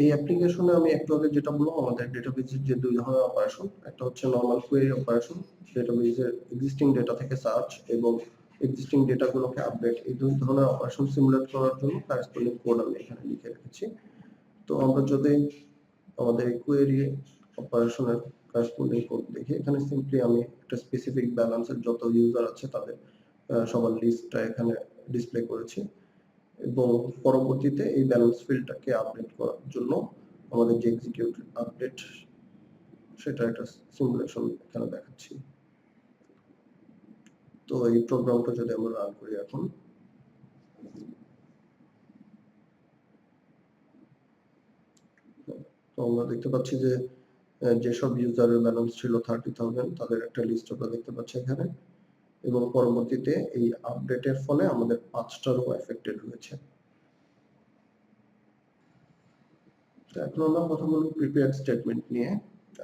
এই অ্যাপ্লিকেশনে আমি একটু আগে যেটা বললাম, আমাদের ডেটাবেজের যে দুই ধরনের অপারেশন একটা হচ্ছে নর্মাল কোয়েরি অপারেশন ডেটাবেজের এক্সিস্টিং ডেটা থেকে সার্চ এবং এক্সিস্টিং ডেটাগুলোকে আপডেট এই দুই ধরনের অপারেশন সিমুলেট করার জন্য কারেসপন্ডিং কোড আমি এখানে লিখে রেখেছি। তো আমরা যদি আমাদের কোয়েরি অপারেশনের কারেসপন্ডিং কোড দেখি, এখানে সিম্পলি আমি একটা স্পেসিফিক ব্যালেন্সের যত ইউজার আছে তাদের সবার লিস্টটা এখানে ডিসপ্লে করেছি এবং পরবর্তীতে এই ব্যালেন্স ফিল্ডটাকে আপডেট করার জন্য আমাদের যে এক্সিকিউট আপডেট সেটা একটা সিমুলেশন এখানে দেখাচ্ছি। তো এই প্রোগ্রামটা যদি আমরা রান করি এখন, তো আমরা দেখতে পাচ্ছি যে যেসব ইউজারের ব্যালেন্স ছিল থার্টি থাউজেন্ড তাদের একটা লিস্ট আমরা দেখতে পাচ্ছি এখানে। এবং পরবর্তীতে এই আপডেটের ফলে আমাদের পাঁচটা রো এফেক্টেড হয়েছে বলব প্রিপেয়ার্ড স্টেটমেন্ট নিয়ে।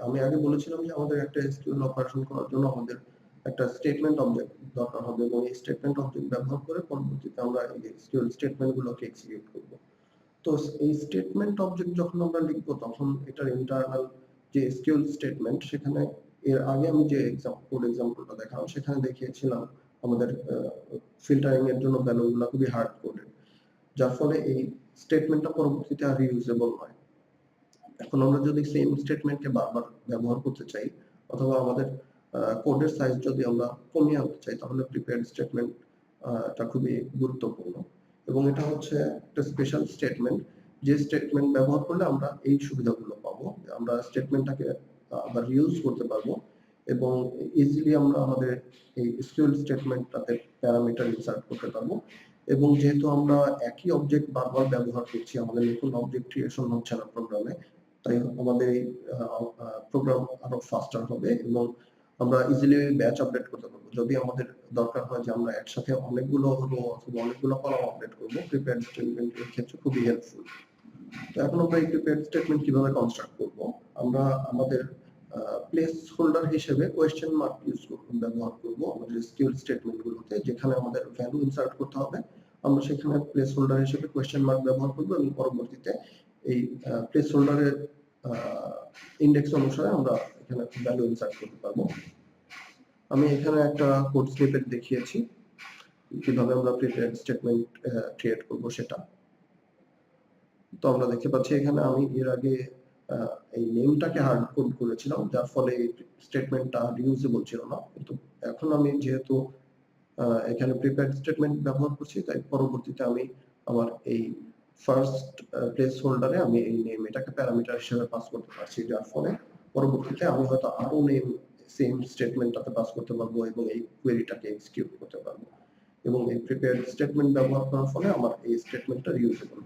আমি আগে বলেছিলাম যে আমাদের একটা এসকিউএল অপারেশন করার জন্য আমাদের একটা স্টেটমেন্ট অবজেক্ট দরকার হবে এবং এই স্টেটমেন্ট অবজেক্ট ব্যবহার করে পরবর্তীতে আমরা এসকিউএল এক্সিকিউট করব। তো এই স্টেটমেন্ট অবজেক্ট যখন আমরা লিখব, তখন এটার ইন্টারনাল যে এসকিউএল স্টেটমেন্ট সেখানে এর আগে আমি যে এক্সাম্পল কোড এক্সাম্পলটা দেখালাম, সেখানে দেখিয়েছিলাম আমাদের ফিল্টারিং এর জন্য ভ্যালুগুলো খুবই হার্ড কোডেড যার ফলে এই স্টেটমেন্টটা পরবর্তীতে আর রিউজেবল নয় এখন আমরা যদি সেম স্টেটমেন্টকে বারবার ব্যবহার করতে চাই, অথবা আমাদের কোডের সাইজ যদি আমরা কমিয়ে আনতে চাই, তাহলে প্রিপেয়ার্ড স্টেটমেন্ট এটা খুবই গুরুত্বপূর্ণ। এবং এটা হচ্ছে একটা স্পেশাল স্টেটমেন্ট যে স্টেটমেন্ট ব্যবহার করলে আমরা এই সুবিধাগুলো পাবো। আমরা স্টেটমেন্টটাকে আবার রিউজ করতে পারব এবং ইজিলি আমরা আমাদের এই স্কিউল স্টেটমেন্টটাতে প্যারামিটার ইনসার্ট করতে পারব। এবং যেহেতু আমরা একই অবজেক্ট বারবার ব্যবহার করছি, আমাদের নতুন অবজেক্ট ক্রিয়েশন হচ্ছে না প্রোগ্রামে তাই আমাদের এই প্রোগ্রাম আরও ফাস্টার হবে এবং আমরা ইজিলি ব্যাচ আপডেট করতে পারব। যদি আমাদের দরকার হয় যে আমরা একসাথে অনেকগুলো রো অথবা অনেকগুলো কলাম আপডেট করব স্টেটমেন্ট এর ক্ষেত্রে খুবই হেল্পফুল তো এখন আমরা এই স্টেটমেন্ট কীভাবে কনস্ট্রাক্ট করব? আমরা আমাদের প্লেস হোল্ডার হিসেবে কোয়েশ্চেন মার্ক ইউজ ব্যবহার করব আমাদের স্কিল স্টেটমেন্ট গুলোতে যেখানে আমাদের ভ্যালু ইনসার্ট করতে হবে। আমরা সেখানে প্লেস হোল্ডার হিসেবে কোয়েশ্চেন মার্ক ব্যবহার করব এবং পরবর্তীতে এই প্লেস হোল্ডারের ইন্ডেক্স অনুসারে আমরা এখানে ভ্যালু ইনসার্ট করতে পারব। আমি এখানে একটা কোড স্নিপেট দেখিয়েছি, কীভাবে আমরা প্রিপেয়ার স্টেটমেন্ট ক্রিয়েট করব সেটা। তো আমরা দেখতে পাচ্ছি এখানে আমি এর আগে এই নেমটাকে হার্ড কোড করেছিলাম, যার ফলে এই স্টেটমেন্টটা রিউজেবল ছিল না। কিন্তু এখন আমি যেহেতু এখানে প্রিপেয়ার স্টেটমেন্ট ব্যবহার করছি, তাই পরবর্তীতে আমি আমার এই ফার্স্ট প্লেস হোল্ডারে আমি এই নেম এটাকে প্যারামিটার হিসেবে পাস করতে পারছি, যার ফলে পরবর্তীতে আমি হয়তো আরও নেম সেম স্টেটমেন্টটাতে পাস করতে পারব এবং এই কোয়েরিটাকে এক্সিকিউট করতে পারব। এবং এই প্রিপেয়ার স্টেটমেন্ট ব্যবহার করার ফলে আমার এই স্টেটমেন্টটা ইউজেবল